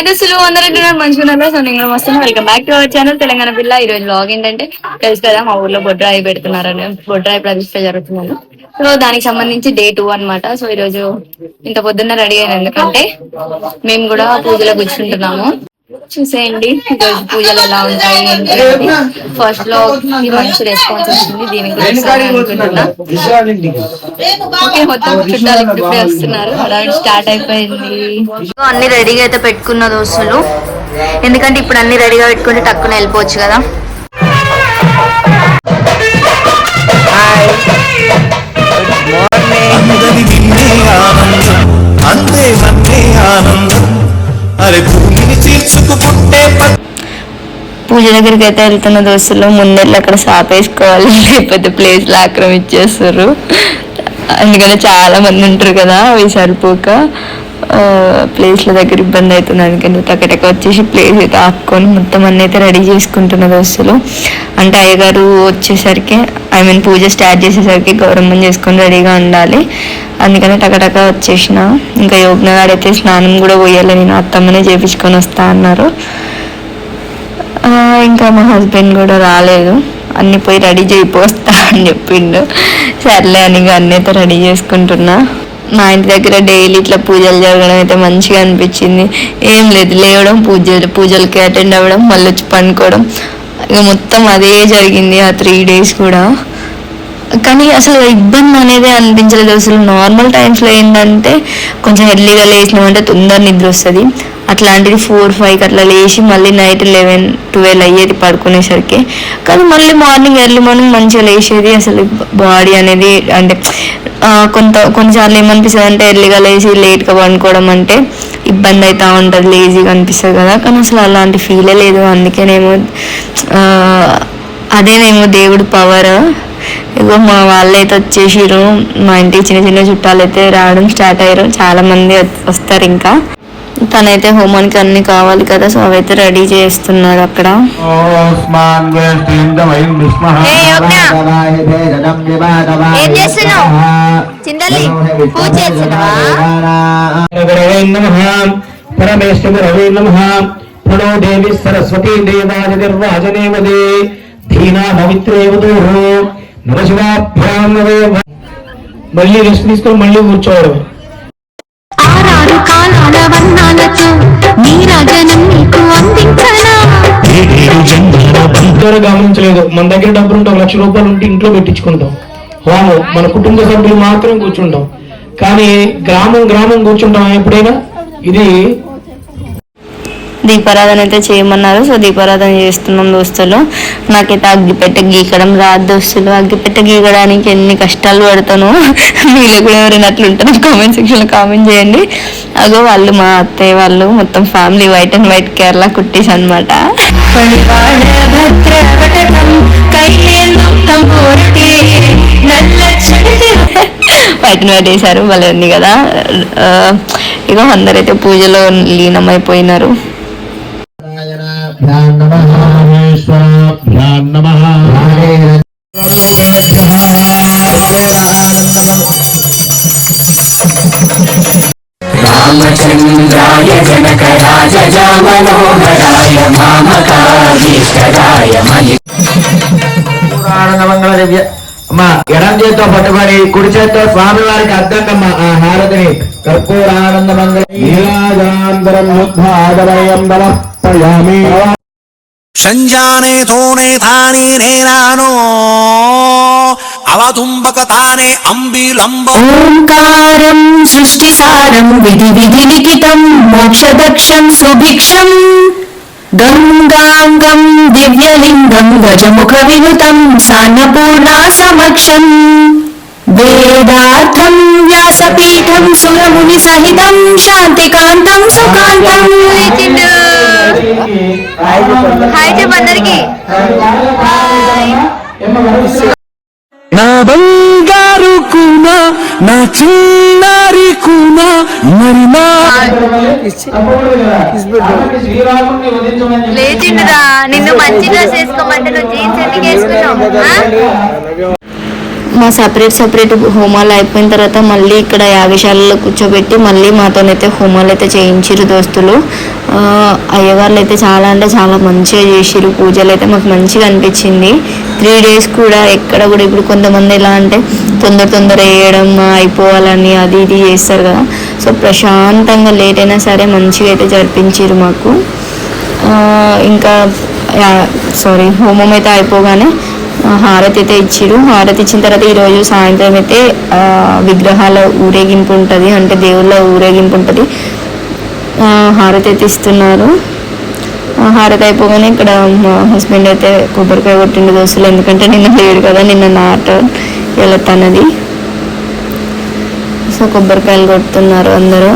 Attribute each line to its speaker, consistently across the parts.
Speaker 1: Hi దోస్తులు అందరూ మంచిగా సో నేను welcome back to our channel Telangana పిల్ల ఈ రోజు బ్లాగ్ ఏంటంటే తెలుసు కదా మా ఊర్లో బొడ్రాయి పెడుతున్నారని బొడ్రాయి ప్రతిష్ట జరుగుతున్నాను సో దానికి సంబంధించి డే టూ అన్నమాట. సో ఈ రోజు ఇంత పొద్దున్న రెడీ అయిన ఎందుకంటే మేము కూడా పూజలో కూర్చుంటున్నాము. చూసేయండి. ఈరోజు పూజలు ఎలా ఉంటాయి ఫస్ట్లో మంచి రెస్పాన్స్ వచ్చింది. ఓకే మొత్తం చుట్టాలు ఇప్పుడే వస్తున్నారు హడావిడి స్టార్ట్ అయిపోయింది. అన్ని రెడీగా అయితే పెట్టుకున్న దోస్తులు. ఎందుకంటే ఇప్పుడు అన్ని రెడీగా పెట్టుకుంటే టక్కున వెళ్ళిపోవచ్చు కదా.
Speaker 2: ఆనందం. అరే
Speaker 1: పూజ దగ్గరికి అయితే వెళ్తున్న దోస్తులు ముందెళ్ళి అక్కడ సాపేసుకోవాలి లేకపోతే ప్లేస్లు ఆక్రమించేస్తారు. ఎందుకంటే చాలా మంది ఉంటారు కదా అవి సరిపోక ప్లేస్ల దగ్గర ఇబ్బంది అవుతుంది. అందుకని టకటక వచ్చేసి ప్లేస్ అయితే ఆపుకొని మొత్తం అన్ని అయితే రెడీ చేసుకుంటున్న దోస్తులు. అంటే అయ్యగారు వచ్చేసరికి ఐ మీన్ పూజ స్టార్ట్ చేసేసరికి గౌరవం చేసుకొని రెడీగా ఉండాలి. అందుకని టకటక వచ్చేసిన. ఇంకా యోగ్నగాడైతే స్నానం కూడా పోయాలి. నేను అత్తమ్మనే చేపించుకొని వస్తా అన్నారు. ఇంకా మా హస్బెండ్ కూడా రాలేదు. అన్ని పోయి రెడీ చేయిపోస్తా అని చెప్పిండు. సర్లే అని ఇక అన్నైతే రెడీ చేసుకుంటున్నా. మా ఇంటి దగ్గర డైలీ ఇట్లా పూజలు జరగడం అయితే మంచిగా అనిపించింది. ఏం లేదు లేవడం పూజలు పూజలకి అటెండ్ అవ్వడం మళ్ళీ వచ్చి పండుకోవడం. ఇక మొత్తం అదే జరిగింది ఆ త్రీ డేస్ కూడా. కానీ అసలు ఇబ్బంది అనేది అనిపించలేదు. అసలు నార్మల్ టైమ్స్లో ఏంటంటే కొంచెం ఎర్లీగా లేచినామంటే తొందర నిద్ర వస్తుంది. అట్లాంటిది ఫోర్ ఫైవ్కి అట్లా లేచి మళ్ళీ నైట్ లెవెన్ ట్వెల్వ్ అయ్యేది పడుకునేసరికి. కానీ మళ్ళీ మార్నింగ్ ఎర్లీ మార్నింగ్ మంచిగా లేచేది అసలు బాడీ అనేది అంటే కొంత కొన్నిసార్లు ఏమనిపిస్తుంది అంటే ఎర్లీగా లేచి లేట్గా పండుకోవడం అంటే ఇబ్బంది అవుతూ ఉంటుంది లేజీగా అనిపిస్తుంది కదా. కానీ అసలు అలాంటి ఫీలే లేదు. అందుకేనేమో అదేనేమో దేవుడు పవర్ ఇగో మా వాళ్ళైతే వచ్చేసిరు మా ఇంటికి చిన్న చిన్న చుట్టాలు అయితే రావడం స్టార్ట్ అయ్యారు. చాలా మంది వస్తారు ఇంకా. తనైతే హోమానికి అన్ని కావాలి కదా సో అవైతే రెడీ చేస్తున్నారు అక్కడ.
Speaker 3: ప్రణో దేవి సరస్వతి దేవాజనిర్వాజనేవదే ధీనా పవిత్రేవదో నమ శివాభ్యాం నమే మళ్ళీ రెస్ట్ తీసుకొని మళ్ళీ కూర్చోవడం
Speaker 4: కాలాల వర్ణాలతో నీకు అందించనా?
Speaker 3: గమనించలేదు. మన దగ్గర డబ్బులు ఉంటే ఒక లక్ష రూపాయలు ఉంటే ఇంట్లో పెట్టించుకుంటాం హోమం మన కుటుంబ సభ్యులు మాత్రం కూర్చుంటాం. కానీ గ్రామం గ్రామం కూర్చుంటాం ఎప్పుడైనా? ఇది
Speaker 1: దీపారాధన అయితే చేయమన్నారు. సో దీపారాధన చేస్తున్నాం దోస్తులు. నాకైతే అగ్గిపెట్ట గీకడం రాదు దోస్తులు. అగ్గిపెట్ట గీకడానికి ఎన్ని కష్టాలు పడతాను మీరు కూడా ఎవరైనా అట్లుంటారు కామెంట్ సెక్షన్లో కామెంట్ చేయండి. అగో వాళ్ళు మా అత్తయ్య వాళ్ళు మొత్తం family white and white Kerala కుట్టీస్ అనమాట వైట్ వైట్ వేశారు. వాళ్ళు కదా. ఇక అందరైతే పూజలో లీనమైపోయినారు.
Speaker 5: రామచంద్రాయ జనక రాజజా మనోహరాయ మామకాభీష్టదాయ మలి
Speaker 3: మంగళ దివ్య. అమ్మా ఎడం చేత్తో పట్టుబడి కుడి చేత్తో స్వామి వారికి అద్దండమ్మ ఆ హారతిని. కర్పూరానంద మంగళ నీరాజాంతరం యుద్ధాదవయం संजाने
Speaker 2: थोने थाने नेरानो अवधुम्बकताने अम्बिलम्ब। ओंकारं सृष्टिसारं
Speaker 4: विधि विधि निकितम मोक्ष दक्षम लिखितं मोक्षदक्षं सुभिक्षं। गङ्गाङ्गं दिव्यलिङ्गं गजमुखविनुतं सान्नपूर्णा समक्षम वेदार्थम् వ్యాసపీఠం సురముని సహితం శాంతికాంతం సుకాంతం
Speaker 1: హాయ్
Speaker 2: నా బంగారు కూన నా చిన్నారి కూన మరి నా
Speaker 1: లేచిండురా నిన్ను మంచి డ్రెస్ వేసుకోమంటే నువ్వు జీన్స్ ఎందుకు వేసుకున్నావు? మా సపరేట్ సపరేట్ హోమాలు అయిపోయిన తర్వాత మళ్ళీ ఇక్కడ యాగశాలలో కూర్చోబెట్టి మళ్ళీ మాతోనైతే హోమాలు అయితే చేయించారు దోస్తులు. ఆ, అయ్యగారులు అయితే చాలా అంటే చాలా మంచిగా చేసిరు పూజలు అయితే మాకు మంచిగా అనిపించింది. త్రీ డేస్ కూడా ఎక్కడ కూడా ఇప్పుడు కొంతమంది ఎలా అంటే తొందర తొందర వేయడం అయిపోవాలని అది ఇది చేస్తారు కదా. సో ప్రశాంతంగా లేట్ అయినా సరే మంచిగా అయితే జరిపించారు మాకు. ఇంకా సారీ హోమం అయితే అయిపోగానే హారతి అయితే ఇచ్చారు. హారతి ఇచ్చిన తర్వాత ఈరోజు సాయంత్రం అయితే విగ్రహాల ఊరేగింపు ఉంటుంది. అంటే దేవుళ్ళ ఊరేగింపు ఉంటుంది. హారతి అయితే ఇస్తున్నారు. హారతి అయిపోగానే ఇక్కడ మా హస్బెండ్ అయితే కొబ్బరికాయ కొట్టిండు దోస్తులు ఎందుకంటే నిన్న లేడు కదా నిన్న నాట ఇలా తనది. సో కొబ్బరికాయలు కొడుతున్నారు అందరూ.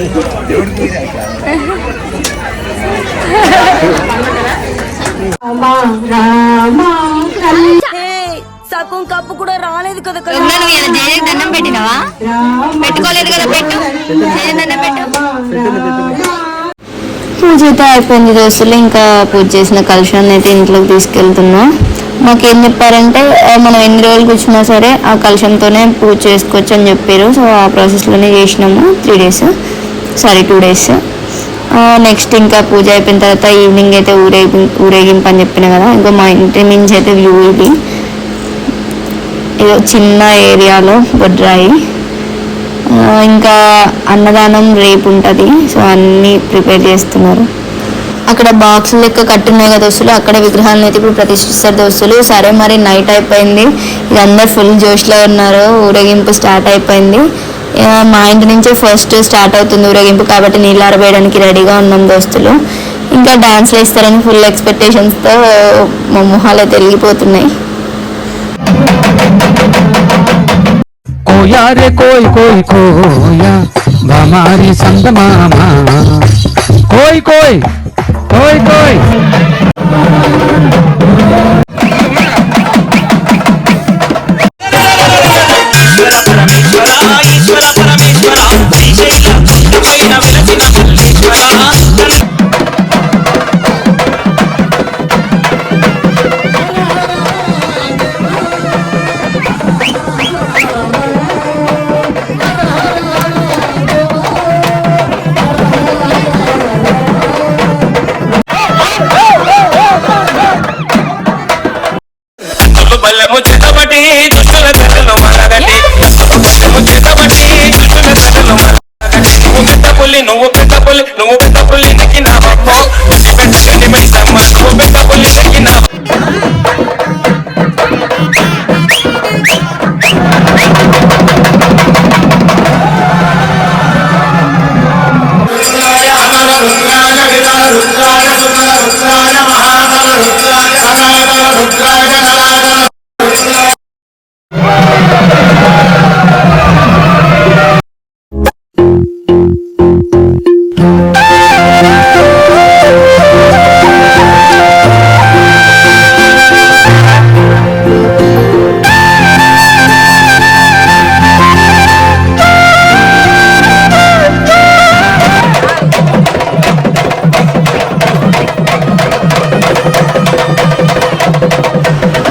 Speaker 4: సగం కప్పు కూడా రాలేదు కదా
Speaker 1: దండం పెట్టినవా? పెట్టుకోలేదు కదా పెట్టు. దండం పెట్టు. పూజ అయితే అయిపోయింది దోస్తులు ఇంకా పూజ చేసిన కలుషాన్ని అయితే ఇంట్లోకి తీసుకెళ్తున్నా. మాకేం చెప్పారంటే ఆ, మనం ఎన్ని రోజులు కూర్చున్నా సరే ఆ కలుషంతోనే పూజ చేసుకోవచ్చు అని చెప్పారు. సో ఆ ప్రాసెస్లోనే చేసినాము. Three days sorry two days next ఇంకా పూజ అయిపోయిన తర్వాత ఈవినింగ్ అయితే ఊరేగి ఊరేగింపు అని చెప్పిన కదా ఇంకో మా ఇంటి నుంచి అయితే వ్యూ ఇది. ఏదో చిన్న ఏరియాలో బొడ్రాయి ఇంకా అన్నదానం రేపు ఉంటుంది సో అన్నీ ప్రిపేర్ చేస్తున్నారు. అక్కడ బాక్స్ లెక్క కట్టున్నాయి కదా దోస్తులు అక్కడ విగ్రహాలను అయితే ఇప్పుడు ప్రతిష్ఠిస్తారు దోస్తులు సరే మరి నైట్ అయిపోయింది. ఇక అందరు ఫుల్ జోష్లో ఉన్నారు ఊరేగింపు స్టార్ట్ అయిపోయింది. మా ఇంటి నుంచే ఫస్ట్ స్టార్ట్ అవుతుంది ఊరేగింపు కాబట్టి నీళ్ళు ఆరబేయడానికి రెడీగా ఉన్నాం దోస్తులు. ఇంకా డ్యాన్స్లో ఇస్తారని ఫుల్ ఎక్స్పెక్టేషన్స్తో మా మొహాలు
Speaker 2: తెలిగిపోతున్నాయి నువ్వు పెద్ద నువ్వు పెద్ద పుల్లి నువ్వు పెద్ద పుల్లి నెక్కినావమ్మో పెద్ద పెద్ద గడ్డి నువ్వు పెద్ద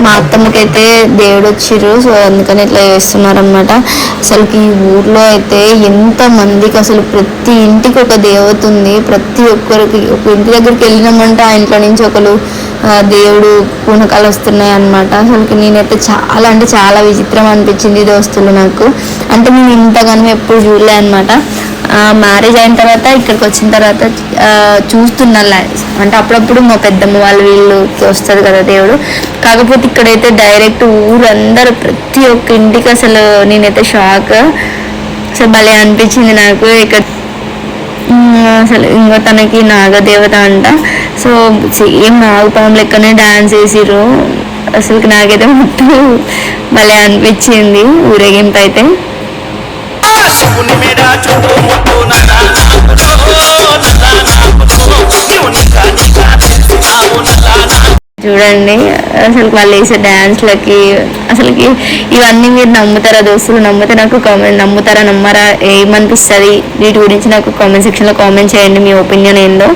Speaker 1: మా అత్తమ్మకైతే దేవుడు వచ్చిర్రు సో అందుకని ఇట్లా చేస్తున్నారు అనమాట అసలుకి ఈ ఊర్లో అయితే ఎంత మందికి అసలు ప్రతి ఇంటికి ఒక దేవత ఉంది. ప్రతి ఒక్కరికి ఒక ఇంటి దగ్గరికి వెళ్ళినామంటే ఆ ఇంట్లో నుంచి ఒకరు దేవుడు పూనకాలు వస్తున్నాయి అనమాట అసలుకి నేనైతే చాలా అంటే చాలా విచిత్రం అనిపించింది దోస్తులు నాకు. అంటే నేను ఇంతగానో ఎప్పుడు చూడలే అనమాట మ్యారేజ్ అయిన తర్వాత ఇక్కడికి వచ్చిన తర్వాత చూస్తున్నా అంటే అప్పుడప్పుడు మా పెద్దమ్మ వాళ్ళు వీళ్ళు వస్తుంది కదా దేవుడు. కాకపోతే ఇక్కడైతే డైరెక్ట్ ఊరందరూ ప్రతి ఒక్క ఇంటికి అసలు నేనైతే షాక్ అసలు భలే అనిపించింది నాకు ఇక్కడ. అసలు ఇంకో తనకి నాగదేవత అంట. సో సేమ్ నాగపాము లెక్కనే డాన్స్ వేసిర్రు అసలు నాకైతే మొత్తం భలే అనిపించింది ఊరేగింపు అయితే. చూడండి అసలు వాళ్ళు వేసే డ్యాన్స్లకి అసలుకి ఇవన్నీ మీరు నమ్ముతారా దోస్తులు? నమ్మితే నాకు కామెంట్ నమ్ముతారా నమ్మరా? ఏమనిపిస్తుంది? వీటి గురించి నాకు కామెంట్ సెక్షన్లో కామెంట్ చేయండి మీ ఒపీనియన్ ఏందో.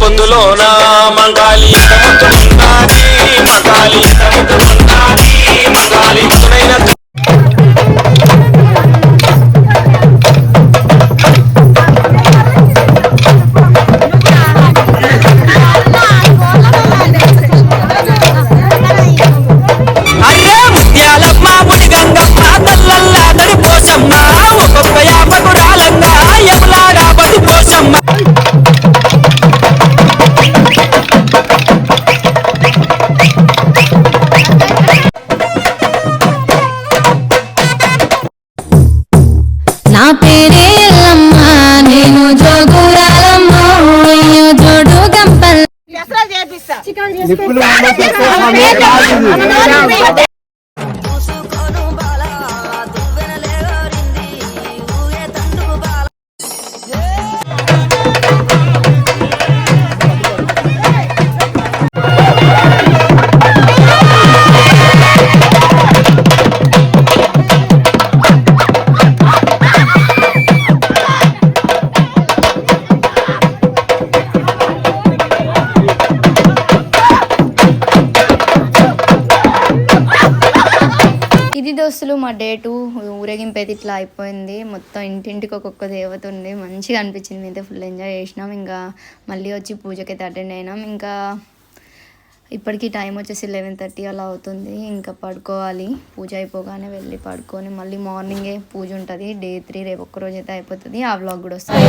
Speaker 2: బంధులో నా మంగాలి మంగాలి మంగాలి
Speaker 6: నా పేరే ఎల్లమ్మ నేను జోగురాలమ్మ జోడు గంపల్
Speaker 4: చూసుకోను
Speaker 1: ఆ డే టూ ఊరేగింపు అయితే ఇట్లా అయిపోయింది. మొత్తం ఇంటింటికి ఒక్కొక్క దేవత ఉంది మంచిగా అనిపించింది అయితే ఫుల్ ఎంజాయ్ చేసినాం. ఇంకా మళ్ళీ వచ్చి పూజకైతే అటెండ్ అయినాం. ఇంకా ఇప్పటికీ టైం వచ్చేసి లెవెన్ థర్టీ అలా అవుతుంది. ఇంకా పడుకోవాలి. పూజ అయిపోగానే వెళ్ళి పడుకొని మళ్ళీ మార్నింగే పూజ ఉంటుంది. డే త్రీ రేపు ఒక్క రోజు అయితే అయిపోతుంది. ఆ వ్లాగ్ కూడా వస్తుంది.